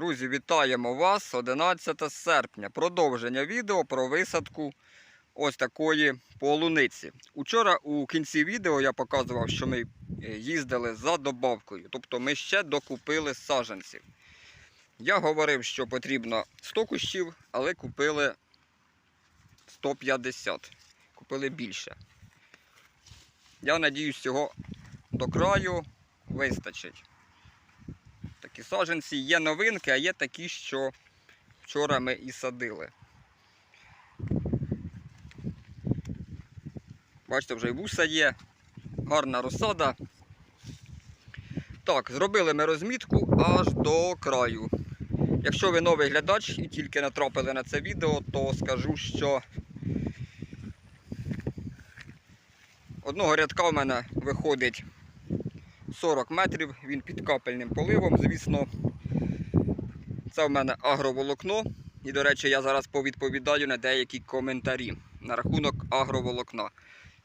Друзі, вітаємо вас 11 серпня. Продовження відео про висадку ось такої полуниці. Учора у кінці відео я показував, що ми е, їздили за добавкою, тобто ми ще докупили саджанців. Я говорив, що потрібно 100 кущів, але купили 150. Купили більше. Я надіюсь, цього до краю вистачить. Такі саджанці є новинки, а є такі, що вчора ми і садили. Бачите, вже і вуса є, гарна розсада. Так, зробили ми розмітку аж до краю. Якщо ви новий глядач і тільки натрапили на це відео, то скажу, що одного рядка в мене виходить 40 метрів, він під капельним поливом, звісно. Це в мене агроволокно. І, до речі, я зараз повідповідаю на деякі коментарі на рахунок агроволокна.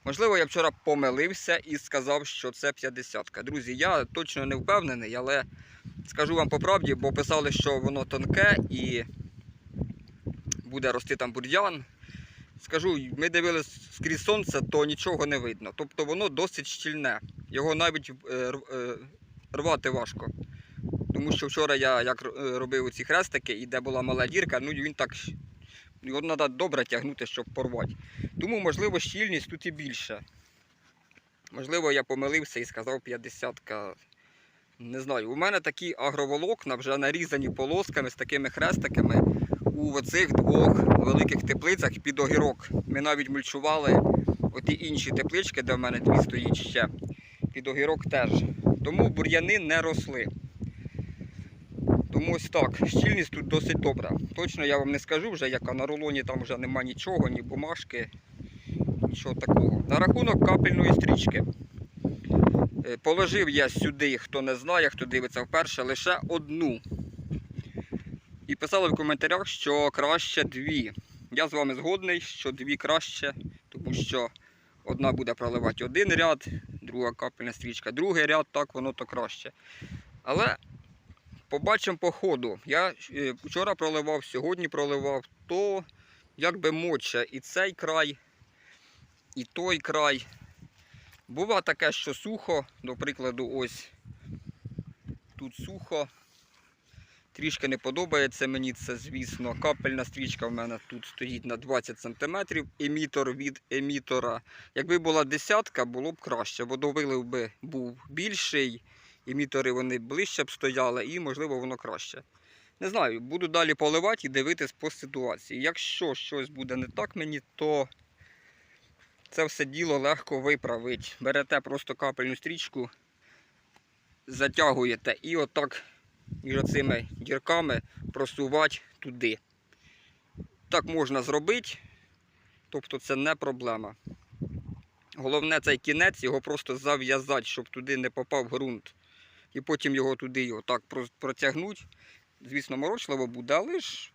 Можливо, я вчора помилився і сказав, що це 50-ка. Друзі, я точно не впевнений, але скажу вам по правді, бо писали, що воно тонке і буде рости там бур'ян. Скажу, ми дивились скрізь сонце, то нічого не видно. Тобто воно досить щільне. Його навіть е, е, рвати важко. Тому що вчора я як е, робив ці хрестики, і де була мала дірка, ну він так. Його треба добре тягнути, щоб порвати. Тому, можливо, щільність тут і більше. Можливо, я помилився і сказав 50-ка. Не знаю. У мене такі агроволокна вже нарізані полосками з такими хрестиками у цих двох великих теплицях під огірок. Ми навіть мульчували оті інші теплички, де в мене дві стоїть ще. Під огірок теж. Тому бур'яни не росли. Тому ось так, щільність тут досить добра. Точно я вам не скажу вже, яка на рулоні там вже нема нічого, ні бумажки, нічого такого. На рахунок капельної стрічки. Е, Положив я сюди, хто не знає, хто дивиться вперше, лише одну. І писали в коментарях, що краще дві. Я з вами згодний, що дві краще, тому що одна буде проливати один ряд, друга капельна стрічка, другий ряд, так воно то краще. Але побачимо по ходу. Я е, вчора проливав, сьогодні проливав, то якби моче і цей край, і той край. Бува таке, що сухо, до прикладу, ось тут сухо. Трішки не подобається мені це, звісно. Капельна стрічка в мене тут стоїть на 20 см, емітор від емітора. Якби була десятка, було б краще. Водовилив би був більший, емітори вони ближче б стояли і, можливо, воно краще. Не знаю, буду далі поливати і дивитись по ситуації. Якщо щось буде не так мені, то це все діло легко виправити. Берете просто капельну стрічку, затягуєте і отак між цими дірками просувати туди. Так можна зробити, тобто це не проблема. Головне цей кінець його просто зав'язати, щоб туди не попав ґрунт. І потім його туди отак про- протягнути. Звісно, морочливо буде, але ж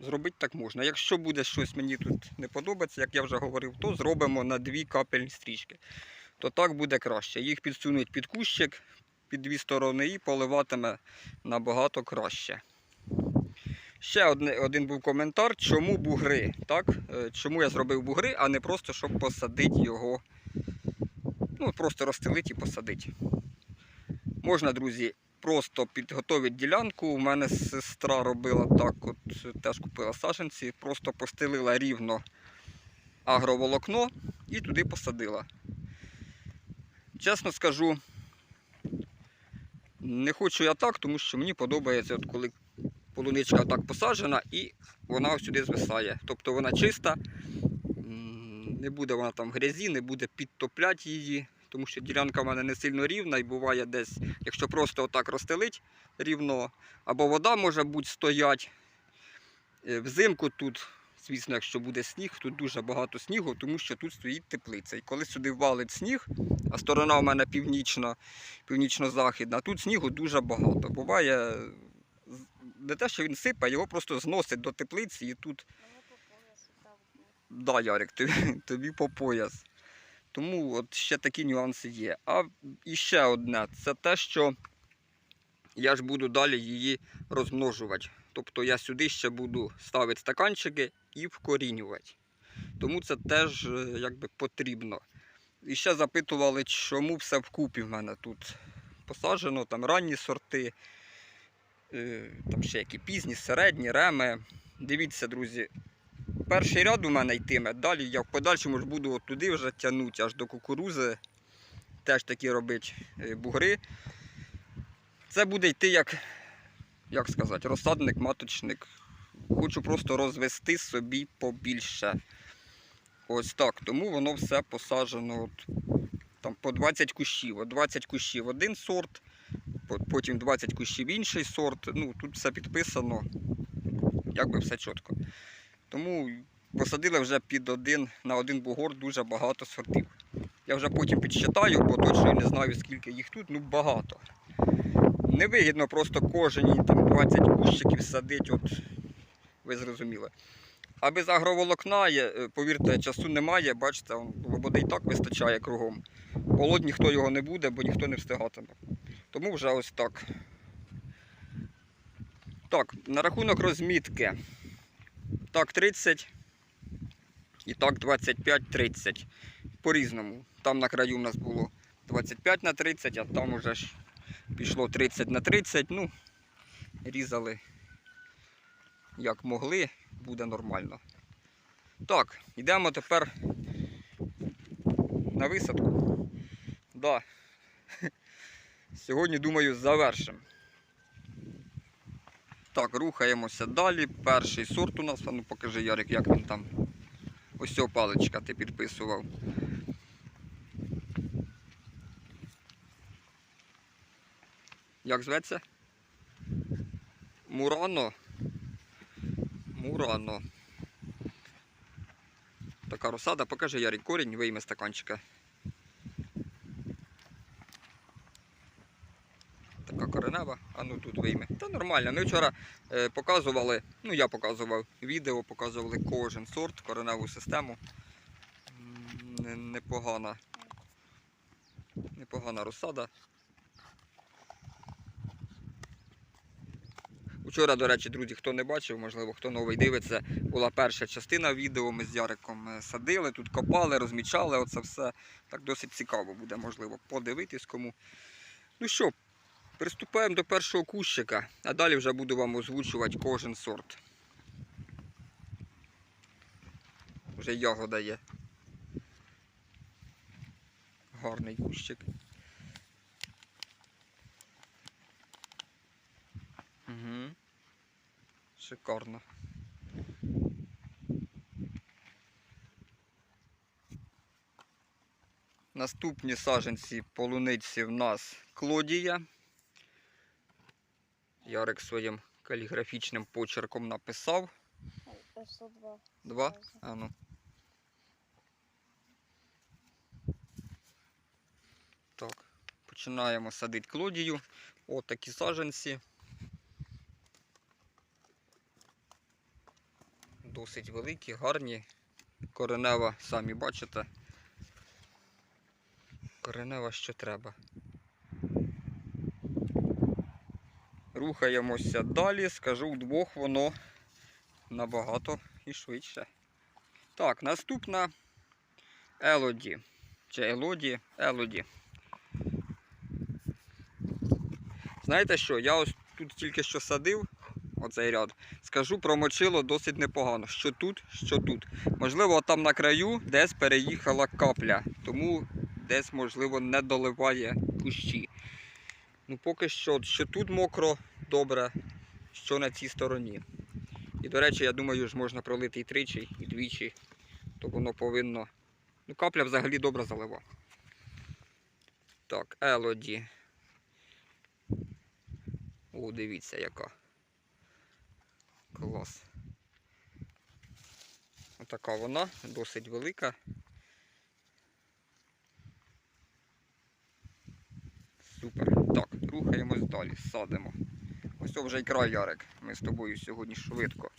зробити так можна. Якщо буде щось мені тут не подобається, як я вже говорив, то зробимо на дві капельні стрічки. То так буде краще. Їх підсунуть під кущик, під дві сторони і поливатиме набагато краще. Ще один був коментар, чому бугри. Так? Е, Чому я зробив бугри, а не просто щоб посадити його. Ну, просто розстелити і посадити. Можна, друзі, просто підготовити ділянку. У мене сестра робила так, от теж купила саженці, просто постелила рівно агроволокно і туди посадила. Чесно скажу, не хочу я так, тому що мені подобається, от коли полуничка так посаджена і вона сюди звисає. Тобто вона чиста, не буде вона там в грязі, не буде підтопляти її, тому що ділянка в мене не сильно рівна і буває десь, якщо просто отак розстелить рівно, або вода може бути стоять. Е, Взимку тут, звісно, якщо буде сніг, тут дуже багато снігу, тому що тут стоїть теплиця. І коли сюди валить сніг, а сторона у мене північна, північно-західна, тут снігу дуже багато. Буває не те, що він сипає, його просто зносить до теплиці і тут, да, Ярик, тобі, тобі по пояс. Тому от ще такі нюанси є. А і ще одне, це те, що я ж буду далі її розмножувати. Тобто я сюди ще буду ставити стаканчики і вкорінювати. Тому це теж е, якби потрібно. І ще запитували, чому все вкупі в мене тут посаджено, там ранні сорти, е, там ще які пізні, середні, реми. Дивіться, друзі, перший ряд у мене йтиме, далі я в подальшому ж буду туди вже тягнути аж до кукурузи, теж такі робити е, бугри. Це буде йти як, як сказати, розсадник, маточник. Хочу просто розвести собі побільше. Ось так. Тому воно все посаджено от, там, по 20 кущів. От 20 кущів один сорт, потім 20 кущів інший сорт. Ну, тут все підписано, якби все чітко. Тому посадили вже під один на один бугор дуже багато сортів. Я вже потім підсчитаю, бо точно не знаю, скільки їх тут, ну багато. Невигідно просто кожен там 20 кущиків садить, от ви зрозуміли. А без агроволокна, є, е, повірте, часу немає, бачите, води і так вистачає кругом. Полоть ніхто його не буде, бо ніхто не встигатиме. Тому вже ось так. Так, на рахунок розмітки. Так, 30 і так 25-30. По-різному. Там на краю в нас було 25 на 30, а там уже ж пішло 30 на 30. Ну, різали як могли, буде нормально. Так, йдемо тепер на висадку. Да. Сьогодні, думаю, завершимо. Так, рухаємося далі. Перший сорт у нас, ну покажи, Ярик, як він там. Ось цього паличка ти підписував. Як зветься? Мурано. Мурано. Така розсада. Покажи Ярик корінь, вийме стаканчика. Така коренева, а ну тут вийме. Та нормально. Ми вчора е, показували, ну я показував відео, показували кожен сорт, кореневу систему. Непогана. Непогана розсада. Вчора, до речі, друзі, хто не бачив, можливо, хто новий дивиться, була перша частина відео. Ми з Яриком е, садили, тут копали, розмічали. Оце все так досить цікаво буде, можливо, подивитись кому. Ну що, приступаємо до першого кущика, а далі вже буду вам озвучувати кожен сорт. Вже ягода є. Гарний кущик. Шикарно. Наступні саженці полуниці в нас Клодія. Ярик своїм каліграфічним почерком написав. Два. Два. А ну. Так, починаємо садити клодію. От такі саженці. Досить великі, гарні. Коренева, самі бачите. Коренева що треба. Рухаємося далі, скажу, вдвох воно набагато і швидше. Так, наступна Елоді. Чи Елоді? Елоді. Знаєте що? Я ось тут тільки що садив оцей ряд. Скажу, промочило досить непогано. Що тут, що тут. Можливо, там на краю десь переїхала капля, тому десь, можливо, не доливає кущі. Ну, поки що, що тут мокро, добре, що на цій стороні. І, до речі, я думаю, ж можна пролити і тричі, і двічі, то воно повинно. Ну, капля взагалі добре залива. Так, Елоді. О, дивіться яка. Клас. Отака вона, досить велика. Супер. Так, рухаємось далі, садимо. Ось це вже і край Ярик. Ми з тобою сьогодні швидко.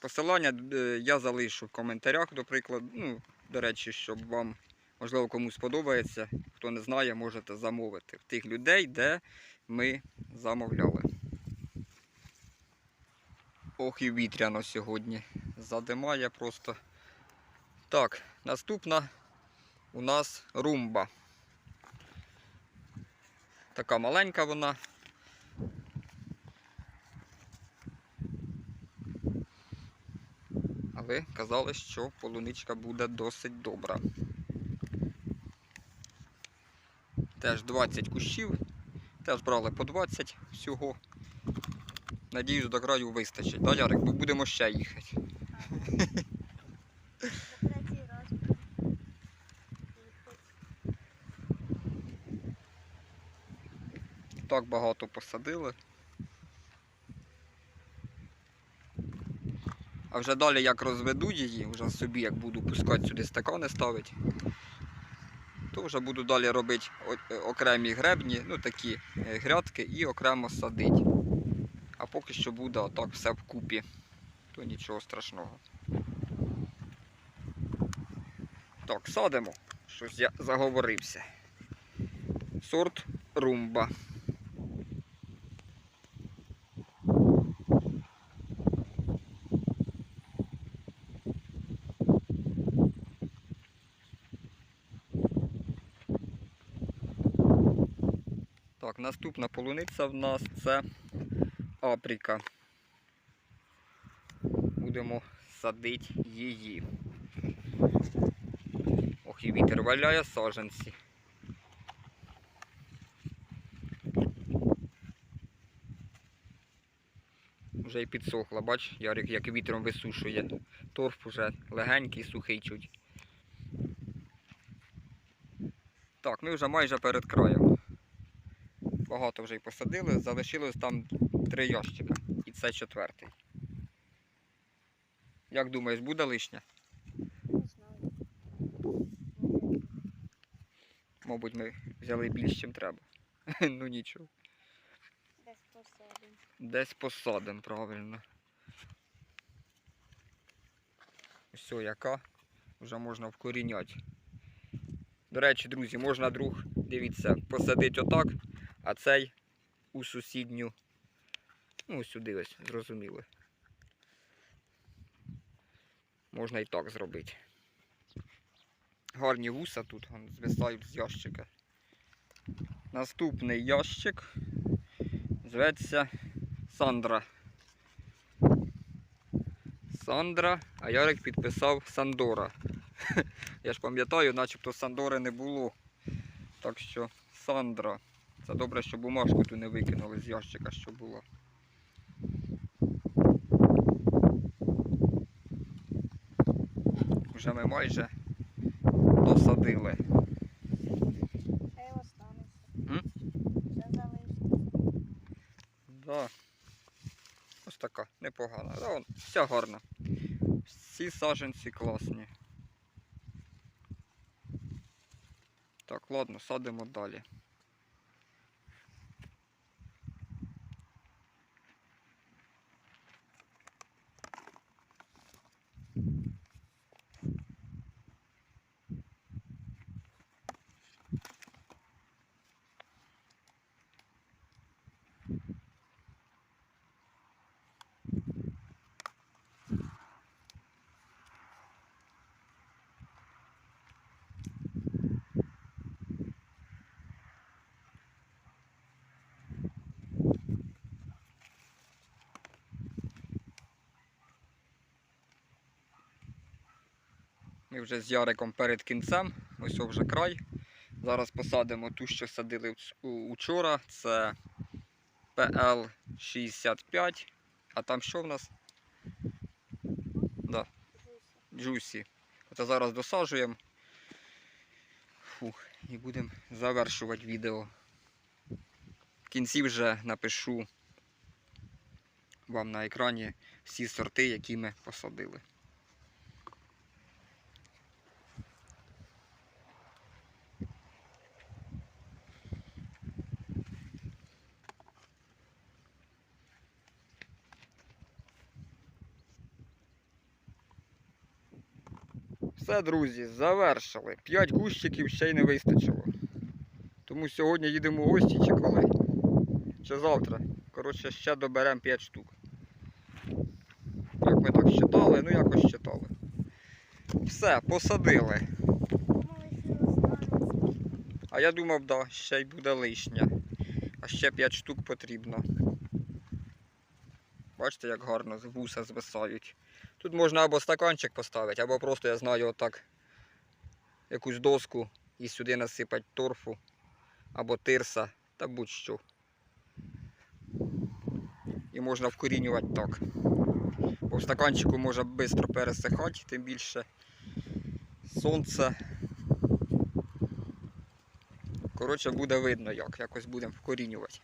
Посилання е, я залишу в коментарях, до прикладу. Ну, до речі, щоб вам Можливо, комусь сподобається. Хто не знає, можете замовити в тих людей, де ми замовляли. Ох і вітряно сьогодні. Задимає просто. Так, наступна у нас румба. Така маленька вона. Але казали, що полуничка буде досить добра. Теж 20 кущів, теж брали по 20 всього. Надіюсь, до краю вистачить. Да, Ярик, бо будемо ще їхати. Так багато посадили. А вже далі як розведу її, вже собі як буду пускати сюди стакани ставити, то вже буду далі робити е, окремі гребні, ну такі е, грядки і окремо садити. А поки що буде отак все вкупі, то нічого страшного. Так, садимо. Щось я заговорився. Сорт румба. Так, наступна полуниця в нас це апріка. Будемо садити її. Ох, і вітер валяє саженці. Вже й підсохла, бач, Ярик, як вітром висушує. Торф уже легенький, сухий чуть. Так, ми вже майже перед краєм. Багато вже й посадили, залишилось там три ящика. І це четвертий. Як думаєш, буде лишнє? Не знаю. Мабуть, ми взяли більш, ніж треба. ну нічого. Десь посадимо. Десь посадимо, правильно. Все, яка вже можна вкоріняти. До речі, друзі, можна друг, дивіться, посадити отак, а цей у сусідню. Ну, сюди ось, зрозуміли. Можна і так зробити. Гарні вуса тут вон, звисають з ящика. Наступний ящик зветься Сандра. Сандра, а Ярик підписав Сандора. Я ж пам'ятаю, начебто Сандори не було. Так що Сандра. Це добре, що бумажку ту не викинули з ящика, що було. Вже ми майже досадили. Хай останеться. Все залишиться. Да. Ось така, непогана. Да, вон, вся гарна. Всі саженці класні. Так, ладно, садимо далі. Ми вже з Яриком перед кінцем, ось вже край. Зараз посадимо ту, що садили вч- у- учора. Це PL65. А там що в нас? Да, джусі. Оце зараз досаджуємо. Фух, і будемо завершувати відео. В кінці вже напишу вам на екрані всі сорти, які ми посадили. Все, друзі, завершили. 5 кущиків ще й не вистачило. Тому сьогодні їдемо в гості чи коли? Чи завтра. Коротше, ще доберемо 5 штук. Як ми так считали, ну якось считали. Все, посадили. А я думав, да, ще й буде лишня. А ще 5 штук потрібно. Бачите, як гарно з вуса звисають. Тут можна або стаканчик поставити, або просто, я знаю, отак якусь доску і сюди насипати торфу, або тирса, та будь-що. І можна вкорінювати так. Бо в стаканчику може швидко пересихати, тим більше сонце. Коротше, буде видно як, якось будемо вкорінювати.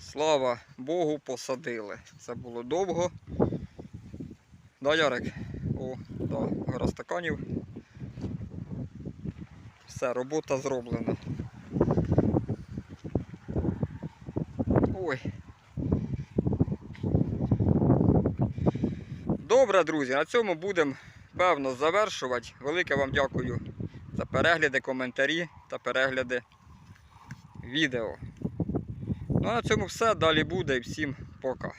Слава Богу, посадили. Це було довго. Да, Ярик? О, да, гора стаканів. Все, робота зроблена. Ой. Добре, друзі, на цьому будемо певно завершувати. Велике вам дякую за перегляди, коментарі та перегляди відео. Ну а на цьому все. Далі буде і всім пока.